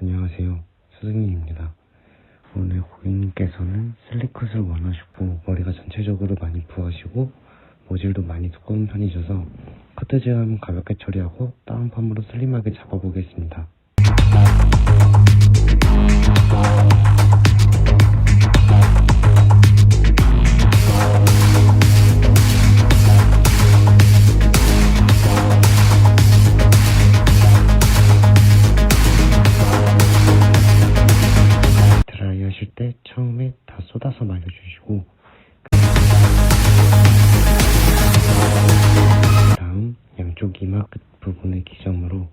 안녕하세요. 스승님입니다. 오늘 고객님께서는 슬리컷을 원하시고 머리가 전체적으로 많이 부하시고 모질도 많이 두꺼운 편이셔서 커트 제어하면 가볍게 처리하고 다운펌으로 슬림하게 잡아보겠습니다. 이마 끝 부분의 기점으로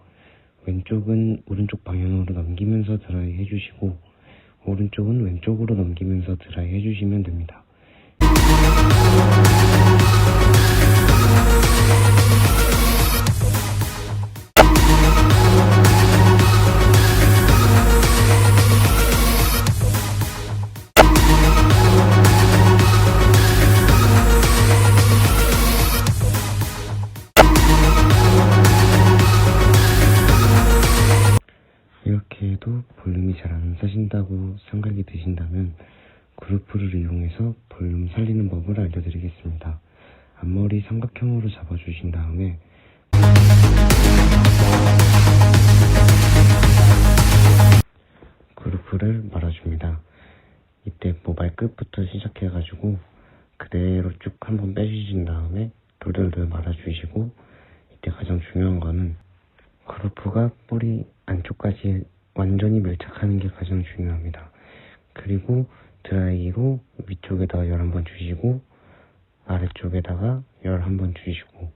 왼쪽은 오른쪽 방향으로 넘기면서 드라이 해주시고 오른쪽은 왼쪽으로 넘기면서 드라이 해주시면 됩니다. 그루프를 이용해서 볼륨 살리는 법을 알려드리겠습니다. 앞머리 삼각형으로 잡아주신 다음에 그루프를 말아줍니다. 이때 모발 끝부터 시작해가지고 그대로 쭉 한번 빼주신 다음에 돌돌돌 말아주시고 이때 가장 중요한 거는 그루프가 뿌리 안쪽까지 완전히 밀착하는 게 가장 중요합니다. 그리고 드라이기로 위쪽에다가 열한 번 주시고 아래쪽에다가 열 한 번 주시고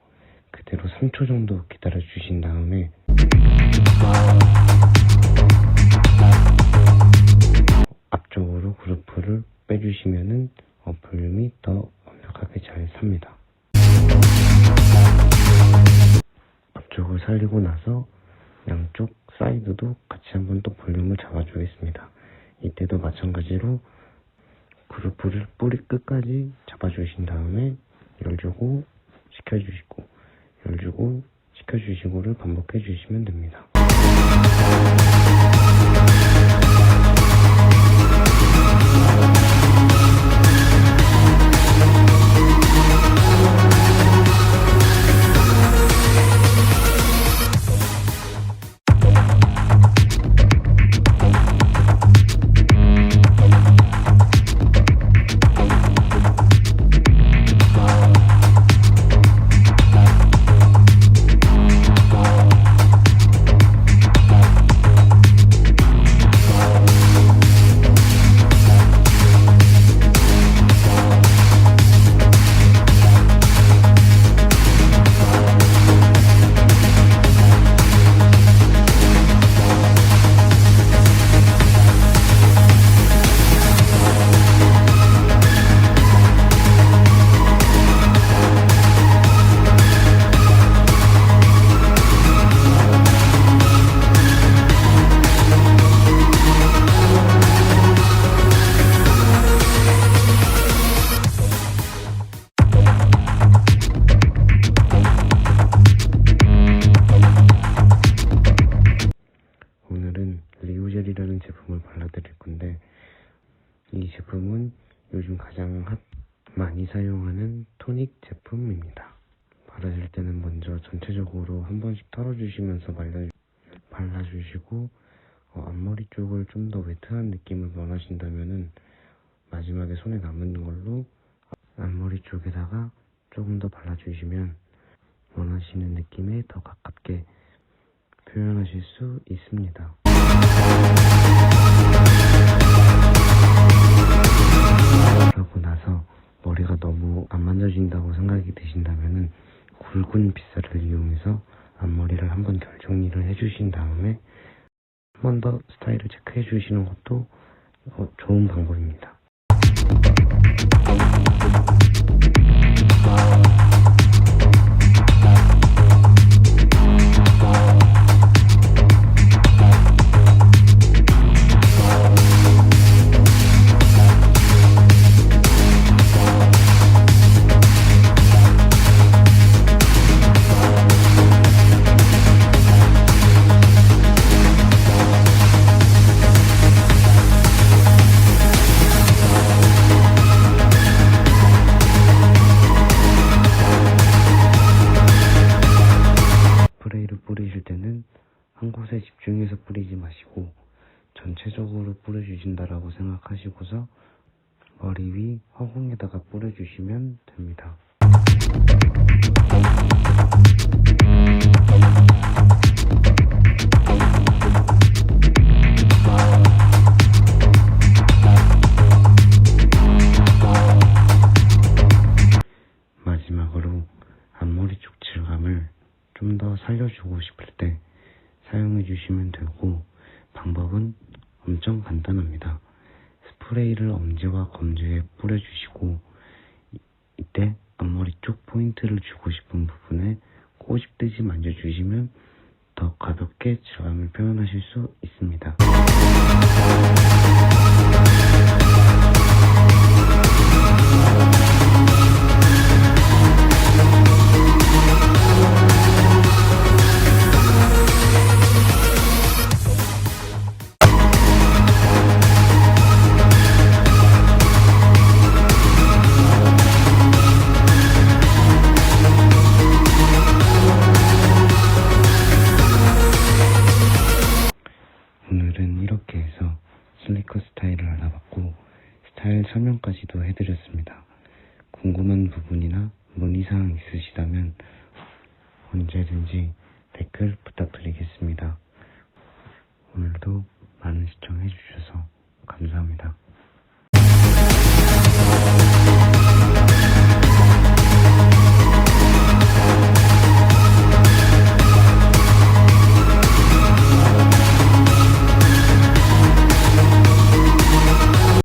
그대로 3초 정도 기다려 주신 다음에 앞쪽으로 그루프를 빼주시면은 어, 볼륨이 더 완벽하게 잘 삽니다. 앞쪽을 살리고 나서 양쪽 사이드도 같이 한번 또 볼륨을 잡아주겠습니다. 이때도 마찬가지로 그루프를 뿌리 끝까지 잡아주신 다음에 열주고 식혀주시고 열주고 식혀주시고를 반복해 주시면 됩니다. 리우젤이라는 제품을 발라드릴 건데 이 제품은 요즘 가장 핫, 많이 사용하는 토닉 제품입니다. 바르실 때는 먼저 전체적으로 한 번씩 털어주시면서 말려, 발라주시고 어, 앞머리 쪽을 좀 더 웨트한 느낌을 원하신다면은 마지막에 손에 남은 걸로 앞머리 쪽에다가 조금 더 발라주시면 원하시는 느낌에 더 가깝게 표현하실 수 있습니다. 굵은 빗살을 이용해서 앞머리를 한번 결정리를 해주신 다음에 한 번 더 스타일을 체크해 주시는 것도 어, 좋은 방법입니다. 끝에 집중해서 뿌리지 마시고 전체적으로 뿌려주신다라고 생각하시고서 머리 위 허공에다가 뿌려주시면 됩니다. 주시면 되고 방법은 엄청 간단합니다. 스프레이를 엄지와 검지에 뿌려주시고 이- 이때 앞머리 쪽 포인트를 주고 싶은 부분에 꼬집듯이 만져주시면 더 가볍게 질감을 표현하실 수 있습니다. 부분이나 문의사항 있으시다면 언제든지 댓글 부탁드리겠습니다. 오늘도 많은 시청해주셔서 감사합니다.